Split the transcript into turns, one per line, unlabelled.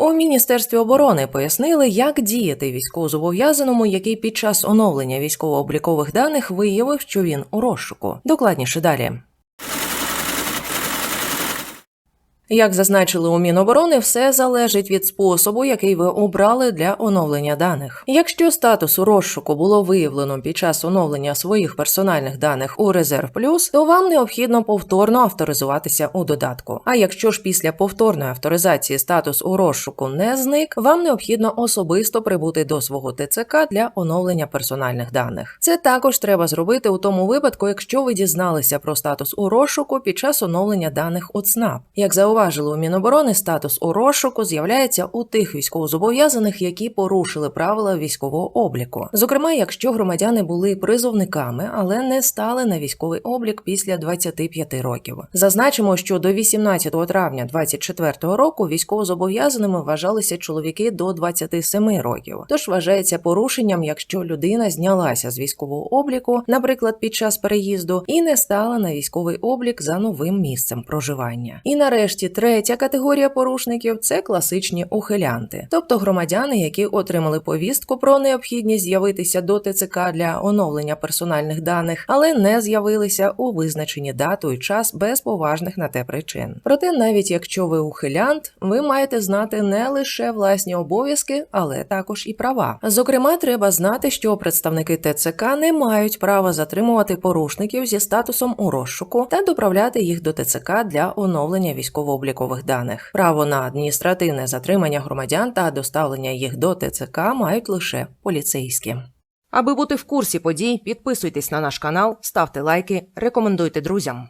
У міністерстві оборони пояснили, як діяти військовозобов'язаному, який під час оновлення військово-облікових даних виявив, що він у розшуку. Докладніше далі. Як зазначили у Міноборони, все залежить від способу, який ви обрали для оновлення даних. Якщо статус у розшуку було виявлено під час оновлення своїх персональних даних у Резерв Плюс, то вам необхідно повторно авторизуватися у додатку. А якщо ж після повторної авторизації статус у розшуку не зник, вам необхідно особисто прибути до свого ТЦК для оновлення персональних даних. Це також треба зробити у тому випадку, якщо ви дізналися про статус у розшуку під час оновлення даних у ЦНАП. Як зауважили у Міноборони, статус у розшуку з'являється у тих військовозобов'язаних, які порушили правила військового обліку. Зокрема, якщо громадяни були призовниками, але не стали на військовий облік після 25 років. Зазначимо, що до 18 травня 2024 року військовозобов'язаними вважалися чоловіки до 27 років. Тож вважається порушенням, якщо людина знялася з військового обліку, наприклад, під час переїзду, і не стала на військовий облік за новим місцем проживання. І нарешті третя категорія порушників це класичні ухилянти, тобто громадяни, які отримали повістку про необхідність з'явитися до ТЦК для оновлення персональних даних, але не з'явилися у визначені дату і час без поважних на те причин. Проте, навіть якщо ви ухилянт, ви маєте знати не лише власні обов'язки, але також і права. Зокрема, треба знати, що представники ТЦК не мають права затримувати порушників зі статусом у розшуку та доправляти їх до ТЦК для оновлення військово-облікових даних. Право на адміністративне затримання громадян та доставлення їх до ТЦК мають лише поліцейські. Аби бути в курсі подій, підписуйтесь на наш канал, ставте лайки, рекомендуйте друзям.